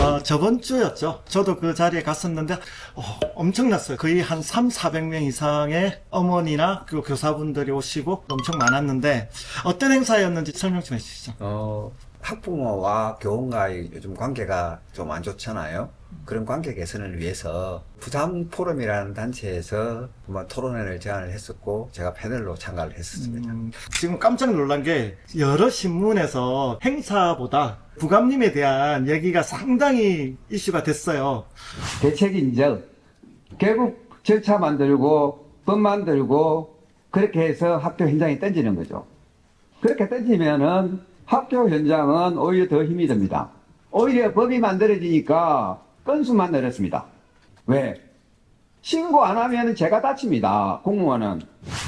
어, 저번 주였죠. 저도 그 자리에 갔었는데 어, 엄청났어요. 거의 한 3, 400명 이상의 어머니나 그 교사분들이 오시고 엄청 많았는데 어떤 행사였는지 설명 좀 해주시죠. 어, 학부모와 교원과의 요즘 관계가 좀 안 좋잖아요. 그런 관계 개선을 위해서 부산 포럼이라는 단체에서 한번 토론회를 제안을 했었고 제가 패널로 참가를 했었습니다. 음, 지금 깜짝 놀란 게 여러 신문에서 행사보다 부감님에 대한 얘기가 상당히 이슈가 됐어요. 대책 인정. 결국 절차 만들고 법 만들고 그렇게 해서 학교 현장에 던지는 거죠. 그렇게 던지면은 학교 현장은 오히려 더 힘이 듭니다. 오히려 법이 만들어지니까 건수만 늘었습니다. 왜? 신고 안 하면 제가 다칩니다. 공무원은.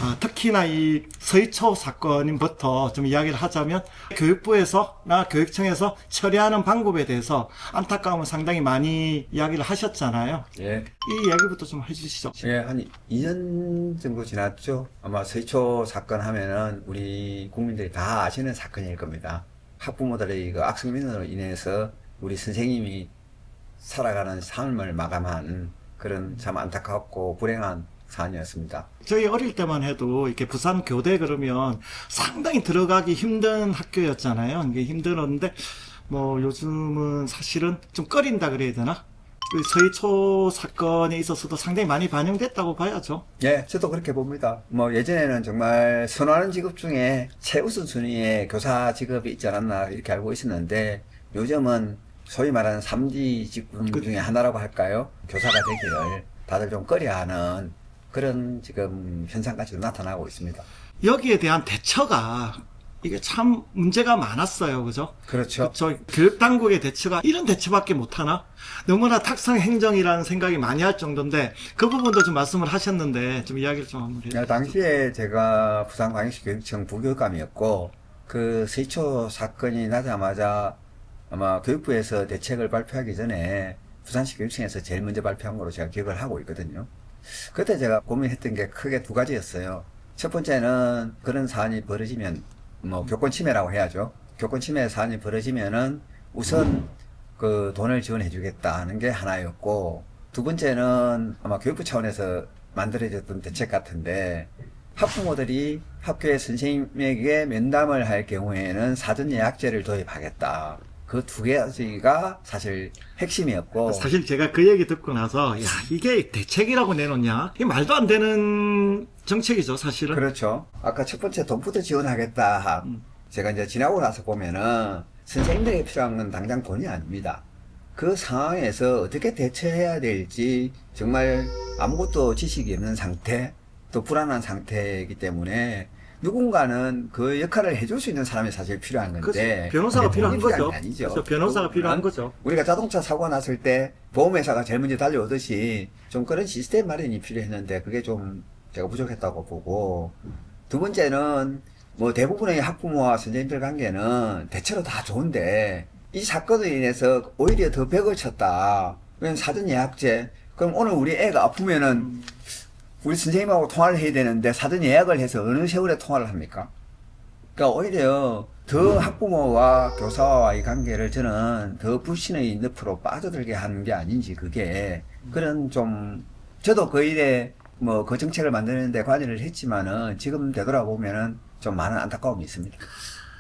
아, 특히나 이 서희초 사건부터 좀 이야기를 하자면 교육부에서나 교육청에서 처리하는 방법에 대해서 안타까움을 상당히 많이 이야기를 하셨잖아요. 예. 이 이야기부터 좀 해주시죠. 예, 한 2년 정도 지났죠. 아마 서희초 사건 하면은 우리 국민들이 다 아시는 사건일 겁니다. 학부모들의 그 악성민으로 인해서 우리 선생님이 살아가는 삶을 마감한 그런 참 안타깝고 불행한 사안이었습니다. 저희 어릴 때만 해도 이렇게 부산 교대 그러면 상당히 들어가기 힘든 학교였잖아요. 이게 힘들었는데 뭐 요즘은 사실은 좀 꺼린다 그래야 되나? 그 서희초 사건에 있어서도 상당히 많이 반영됐다고 봐야죠. 예, 저도 그렇게 봅니다. 뭐 예전에는 정말 선호하는 직업 중에 최우선 순위에 교사 직업이 있지 않았나 이렇게 알고 있었는데 요즘은 소위 말하는 3D 직군 그- 중에 하나라고 할까요? 교사가 되기를 다들 좀 꺼려하는 그런 지금 현상까지도 나타나고 있습니다. 여기에 대한 대처가 이게 참 문제가 많았어요. 그죠? 그렇죠. 저 교육당국의 대처가 이런 대처밖에 못하나? 너무나 탁상 행정이라는 생각이 많이 할 정도인데 그 부분도 좀 말씀을 하셨는데 좀 이야기를 좀 한번 해주세요. 야, 당시에 제가 부산광역시 교육청 부교감이었고 그 세초 사건이 나자마자 아마 교육부에서 대책을 발표하기 전에 부산시 교육청에서 제일 먼저 발표한 거로 제가 기억을 하고 있거든요. 그때 제가 고민했던 게 크게 두 가지였어요. 첫 번째는 그런 사안이 벌어지면 뭐 교권 침해라고 해야죠. 교권 침해 사안이 벌어지면은 우선 그 돈을 지원해 주겠다 하는 게 하나였고 두 번째는 아마 교육부 차원에서 만들어졌던 대책 같은데 학부모들이 학교의 선생님에게 면담을 할 경우에는 사전 예약제를 도입하겠다. 그 두 가지가 사실 핵심이었고 사실 제가 그 얘기 듣고 나서 야 이게 대책이라고 내놓냐? 이게 말도 안 되는 정책이죠 사실은. 그렇죠. 아까 첫 번째 돈부터 지원하겠다. 음. 제가 이제 지나고 나서 보면은 선생님들에게 필요한 건 당장 돈이 아닙니다. 그 상황에서 어떻게 대처해야 될지 정말 아무것도 지식이 없는 상태, 또 불안한 상태이기 때문에 누군가는 그 역할을 해줄 수 있는 사람이 사실 필요한 건데 그렇죠. 변호사가 필요한 거죠. 게 아니죠. 그렇죠. 변호사가 필요한 거죠. 우리가 자동차 사고 났을 때 보험회사가 제일 먼저 달려오듯이 좀 그런 시스템 마련이 필요했는데 그게 좀 제가 부족했다고 보고 두 번째는 뭐 대부분의 학부모와 선생님들 관계는 대체로 다 좋은데 이 사건으로 인해서 오히려 더 벽을 쳤다. 왜냐면 사전 예약제. 그럼 오늘 우리 애가 아프면은 우리 선생님하고 통화를 해야 되는데 사전 예약을 해서 어느 세월에 통화를 합니까? 그러니까 오히려 더 학부모와 교사와의 관계를 저는 더 불신의 늪으로 빠져들게 하는 게 아닌지 그게 그런 좀 저도 그 일에 뭐 그 정책을 만드는데 관여를 했지만은 지금 되돌아보면은 좀 많은 안타까움이 있습니다.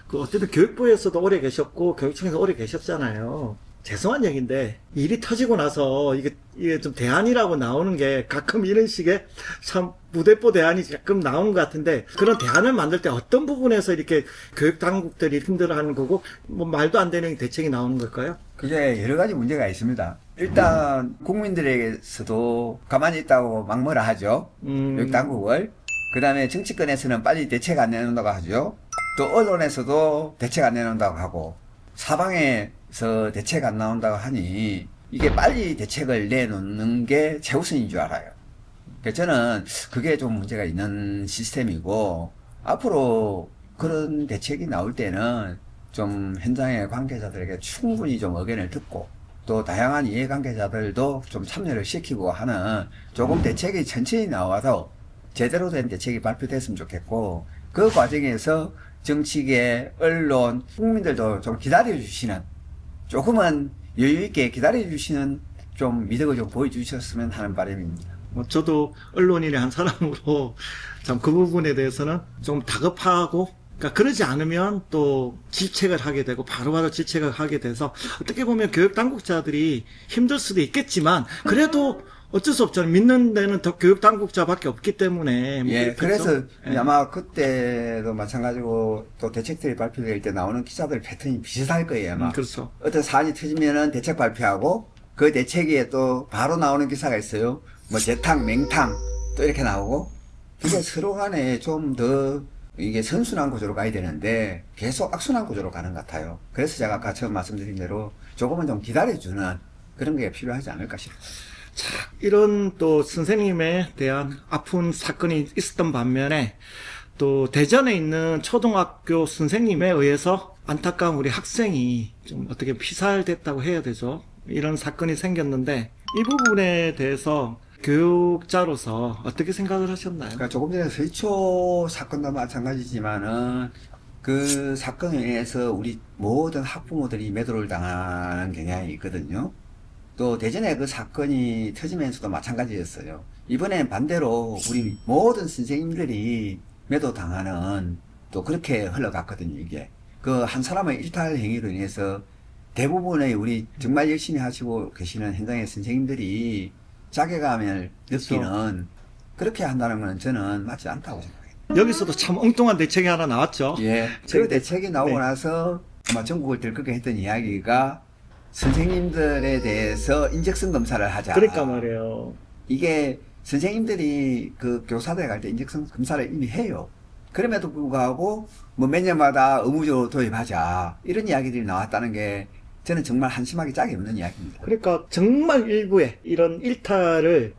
그 어쨌든 교육부에서도 오래 계셨고 교육청에서 오래 계셨잖아요. 죄송한 얘기인데 일이 터지고 나서 이게 이게 좀 대안이라고 나오는 게 가끔 이런 식의 참 무대뽀 대안이 가끔 나오는 것 같은데 그런 대안을 만들 때 어떤 부분에서 이렇게 교육 당국들이 힘들어하는 거고 뭐 말도 안 되는 대책이 나오는 걸까요? 그게 여러 가지 문제가 있습니다. 일단 국민들에게서도 가만히 있다고 막뭐라 하죠. 음. 교육 당국을. 그 다음에 정치권에서는 빨리 대책 안 내놓는다고 하죠. 또 언론에서도 대책 안 내놓는다고 하고 사방에 서 대책 안 나온다고 하니 이게 빨리 대책을 내놓는 게 최우선인 줄 알아요. 그러니까 저는 그게 좀 문제가 있는 시스템이고 앞으로 그런 대책이 나올 때는 좀 현장의 관계자들에게 충분히 좀 의견을 듣고 또 다양한 이해관계자들도 좀 참여를 시키고 하는 조금 대책이 천천히 나와서 제대로 된 대책이 발표됐으면 좋겠고 그 과정에서 정치계, 언론, 국민들도 좀 기다려 주시는 조금은 여유 있게 기다려 주시는 좀 미덕을 좀 보여주셨으면 하는 바람입니다. 뭐 저도 언론인의 한 사람으로 참 그 부분에 대해서는 좀 다급하고 그러니까 그러지 않으면 또 질책을 하게 되고 바로바로 질책을 하게 돼서 어떻게 보면 교육 당국자들이 힘들 수도 있겠지만 그래도 어쩔 수 없잖아요. 믿는 데는 더 교육 당국자밖에 없기 때문에 뭐 예? 그래서 예. 아마 그때도 마찬가지고 또 대책들이 발표될 때 나오는 기사들 패턴이 비슷할 거예요, 아마. 음, 그렇죠. 어떤 사안이 터지면은 대책 발표하고 그 대책에 또 바로 나오는 기사가 있어요. 뭐 재탕, 맹탕 또 이렇게 나오고 이게 서로 간에 좀 더 이게 선순환 구조로 가야 되는데 계속 악순환 구조로 가는 것 같아요. 그래서 제가 아까 처음 말씀드린 대로 조금은 좀 기다려주는 그런 게 필요하지 않을까 싶어요. 이런 또 선생님에 대한 아픈 사건이 있었던 반면에 또 대전에 있는 초등학교 선생님에 의해서 안타까운 우리 학생이 좀 어떻게 피살됐다고 해야 되죠. 이런 사건이 생겼는데 이 부분에 대해서 교육자로서 어떻게 생각을 하셨나요? 그러니까 조금 전에 서초 사건도 마찬가지지만은 그 사건에 의해서 우리 모든 학부모들이 매도를 당하는 경향이 있거든요. 또 대전에 그 사건이 터지면서도 마찬가지였어요. 이번엔 반대로 우리 모든 선생님들이 매도 당하는 또 그렇게 흘러갔거든요, 이게. 그 한 사람의 일탈 행위로 인해서 대부분의 우리 정말 열심히 하시고 계시는 현장의 선생님들이 자괴감을 느끼는 그렇게 한다는 건 저는 맞지 않다고 생각해요. 여기서도 참 엉뚱한 대책이 하나 나왔죠. 예. 그 대책이 나오고 네. 나서 아마 전국을 들끓게 했던 이야기가 선생님들에 대해서 인적성 검사를 하자. 그러니까 말이에요. 이게 선생님들이 그 교사대 갈 때 인적성 검사를 이미 해요. 그럼에도 불구하고 뭐 몇 년마다 의무적으로 도입하자. 이런 이야기들이 나왔다는 게 저는 정말 한심하게 짝이 없는 이야기입니다. 그러니까 정말 일부에 이런 일탈을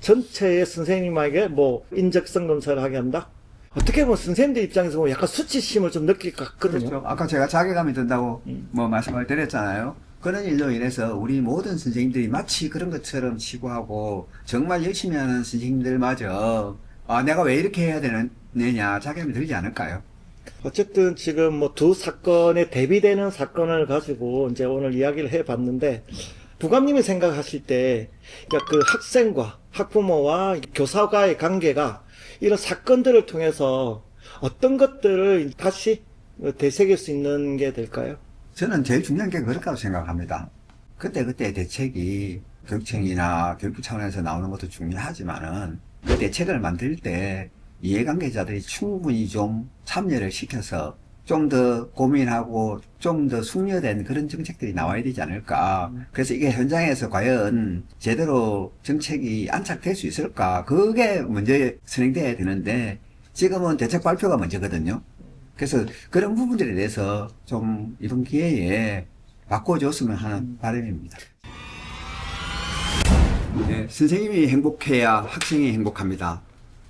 전체의 선생님에게 뭐 인적성 검사를 하게 한다? 어떻게 보면 선생님들 입장에서 보면 약간 수치심을 좀 느낄 것 같거든요. 그렇죠. 아까 제가 자괴감이 든다고 음. 뭐 말씀을 드렸잖아요. 그런 일로 인해서 우리 모든 선생님들이 마치 그런 것처럼 치부하고 정말 열심히 하는 선생님들마저 아 내가 왜 이렇게 해야 되느냐 자괴감이 들지 않을까요? 어쨌든 지금 뭐 두 사건에 대비되는 사건을 가지고 이제 오늘 이야기를 해봤는데 부감님이 생각하실 때 그러니까 그 학생과 학부모와 교사와의 관계가 이런 사건들을 통해서 어떤 것들을 다시 되새길 수 있는 게 될까요? 저는 제일 중요한 게 그렇다고 생각합니다. 그때 그때 대책이 교육청이나 교육부 차원에서 나오는 것도 중요하지만은 그 대책을 만들 때 이해관계자들이 충분히 좀 참여를 시켜서 좀 더 고민하고 좀 더 숙려된 그런 정책들이 나와야 되지 않을까. 그래서 이게 현장에서 과연 제대로 정책이 안착될 수 있을까. 그게 먼저 선행돼야 되는데 지금은 대책 발표가 먼저거든요. 그래서 그런 부분들에 대해서 좀 이번 기회에 바꿔줬으면 하는 바람입니다. 네, 선생님이 행복해야 학생이 행복합니다.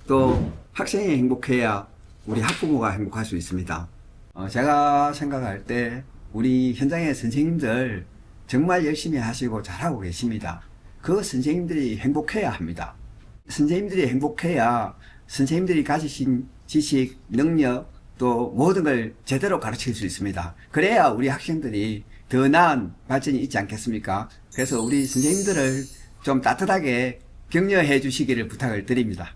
또 학생이 행복해야 우리 학부모가 행복할 수 있습니다. 어, 제가 생각할 때 우리 현장의 선생님들 정말 열심히 하시고 잘하고 계십니다. 그 선생님들이 행복해야 합니다. 선생님들이 행복해야 선생님들이 가지신 지식, 능력, 또 모든 걸 제대로 가르칠 수 있습니다. 그래야 우리 학생들이 더 나은 발전이 있지 않겠습니까? 그래서 우리 선생님들을 좀 따뜻하게 격려해 주시기를 부탁을 드립니다.